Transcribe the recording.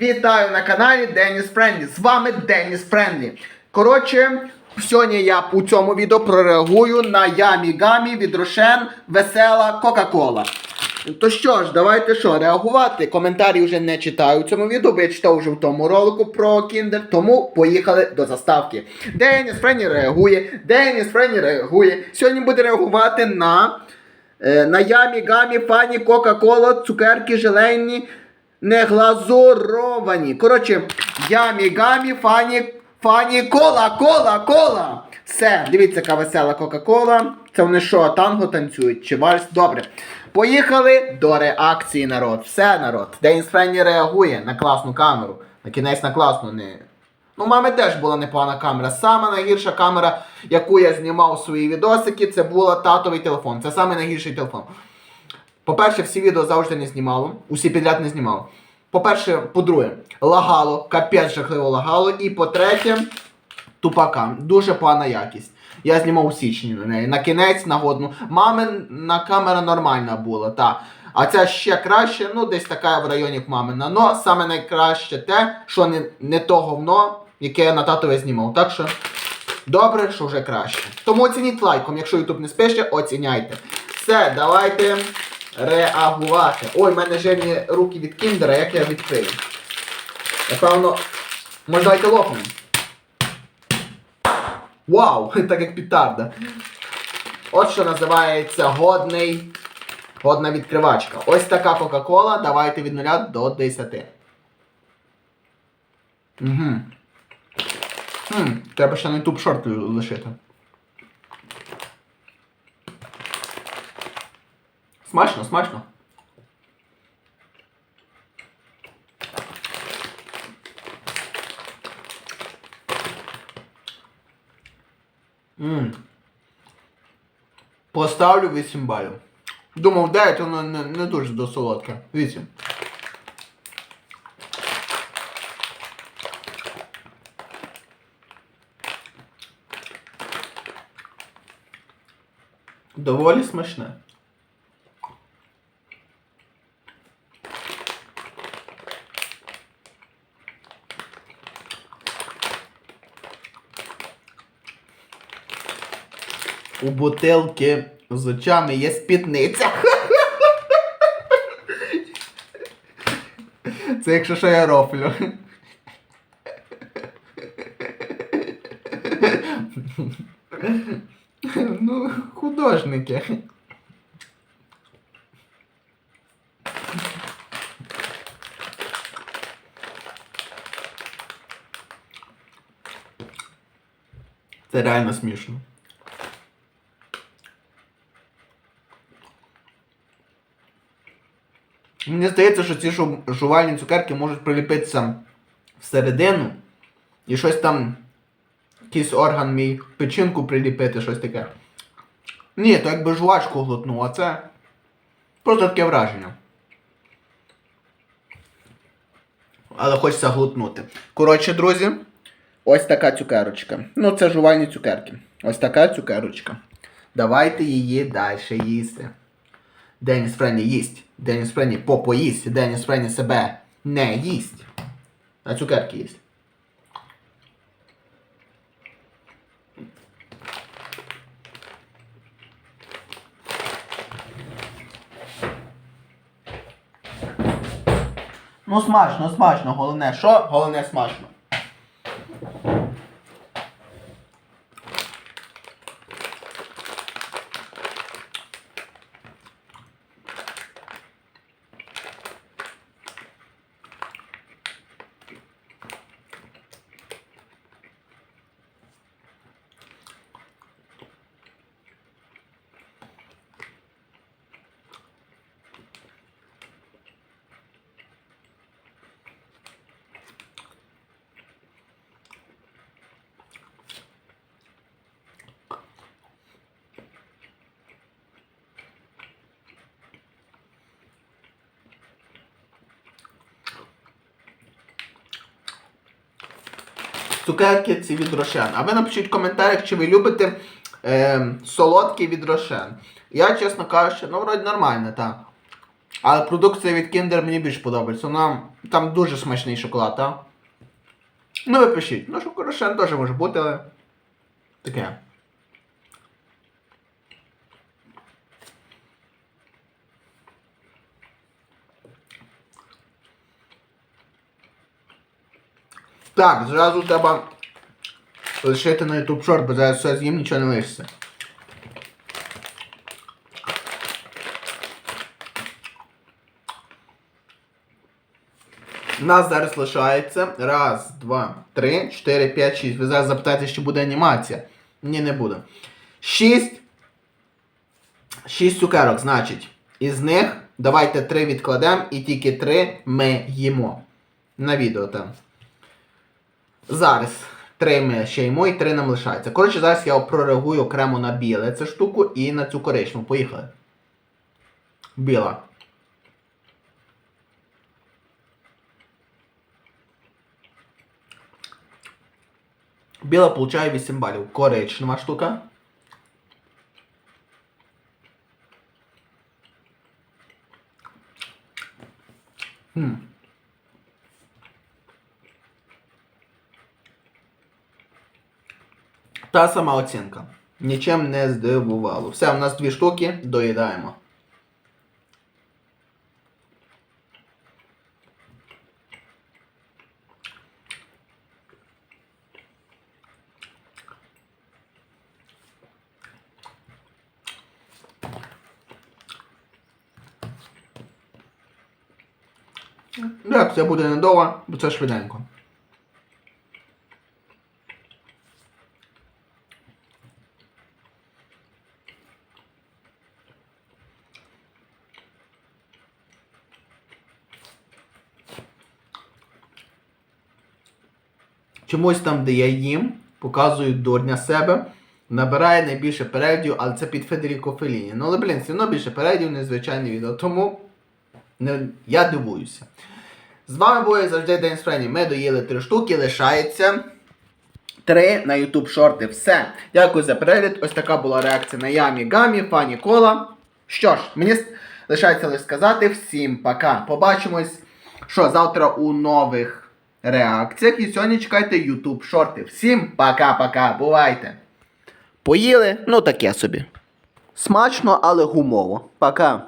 Вітаю на каналі Деніс Френдлі. З вами Деніс Френдлі. Коротше, сьогодні я у цьому відео прореагую на Ямі Гамі від Рошен Весела Кока-Кола. То що ж, давайте що, реагувати. Коментарі вже не читаю у цьому відео, бо я читав вже в тому ролику про Кіндер, тому поїхали до заставки. Деніс Френні реагує, Деніс Френні реагує. Сьогодні буде реагувати на, е, на Ямі Гамі Фані Кока-Кола, цукерки желейні, не глазуровані. Коротше, Ямі Гамі Фані, Фані Кола, Кола, Кола. Все, дивіться, яка весела Кока-Кола. Це вони що, танго танцюють чи вальс? Добре. Поїхали до реакції народ. Все народ. Денис Френні реагує на класну камеру. На кінець на класну не. Ну, у мами теж була непогана камера. Сама найгірша камера, яку я знімав свої відосики, це була татовий телефон. Це саме найгірший телефон. По-перше, всі відео завжди не знімало, усі підряд не знімало. По-перше, по-друге, лагало, капець жахливо лагало. І по-третє, тупака. Дуже погана якість. Я знімав у січні на неї. На кінець нагодну. Мамина камера нормальна була, та. А ця ще краще, ну десь така в районі мамина. Но саме найкраще те, що не, не то говно, яке я на татове знімав. Так що добре, що вже краще. Тому оцініть лайком, якщо YouTube не спише, оціняйте. Все, давайте реагувати. Ой, в мене жирні руки від кіндера, як я відкрию. Напевно, може давайте лопнемо. Вау! Так як петарда. От що називається годний. Годна відкривачка. Ось така Кока-Кола. Давайте від 0 до 10. Угу. Хм, треба ще на YouTube шорти лишити. Смачно, смачно. Ммм. Поставлю 8 балів. Думав, 9, воно не, не дуже досолодке. 8. Доволі смачне. У бутилки з очами є спідниця. Це якщо що я рофлю. Ну, художники. Це реально смішно. Мені здається, що ці жувальні цукерки можуть приліпитися всередину і щось там, якийсь орган мій печінку приліпити, щось таке. Ні, то якби жувачку глотнув, а це просто таке враження. Але хочеться глотнути. Коротше, друзі, ось така цукерочка. Ну, це жувальні цукерки. Ось така цукерочка. Давайте її далі їсти. Деніс Френні їсть. Деніс Френні попо їсть. Деніс Френні себе не їсть. А цукерки їсть. Ну смачно, смачно, головне. Що? Головне смачно. Цукерки ці від Рошен. А ви напишіть в коментарях, чи ви любите е, солодкі від Рошен. Я, чесно кажучи, ну вроді нормально, так. Але продукція від Kinder мені більше подобається. Вона там дуже смачний шоколад, так? Ну ви пишіть. Ну, що Рошен теж може бути, але. Таке. Так, зразу треба лишити на YouTube шорт, бо зараз все з'їм, нічого не лишиться. У нас зараз лишається раз, два, три, чотири, п'ять, шість. Ви зараз запитаєте, чи буде анімація. Ні, не буде. Шість. Шість цукерок, значить. Із них давайте три відкладемо і тільки три ми їмо. На відео там. Зараз три ми ще ймо і три нам лишається. Коротше, зараз я прореагую окремо на біле цю штуку і на цю коричневу. Поїхали. Біла. Біла получає 8 балів. Коричнева штука. Хм. Та сама оцінка. Нічим не здивувало. Все, у нас дві штуки, доїдаємо. Так, це буде недовго, бо це швиденько. Чомусь там, де я їм, показую дурня себе, набирає найбільше переглядів, але це під Федеріко Феліні. Ну, але, блін, все одно більше переглядів, ніж звичайне відео. Тому не, я дивуюся. З вами був завжди День Френі. Ми доїли три штуки, лишається. Три на YouTube шорти. Все. Дякую за перегляд. Ось така була реакція на Ямі Гамі, Фані Кола. Що ж, мені лишається лише сказати всім пока. Побачимось, що завтра у нових реакціях. І сьогодні чекайте YouTube шорти. Всім пока-пока. Бувайте. Поїли? Ну таке собі. Смачно, але гумово. Пока.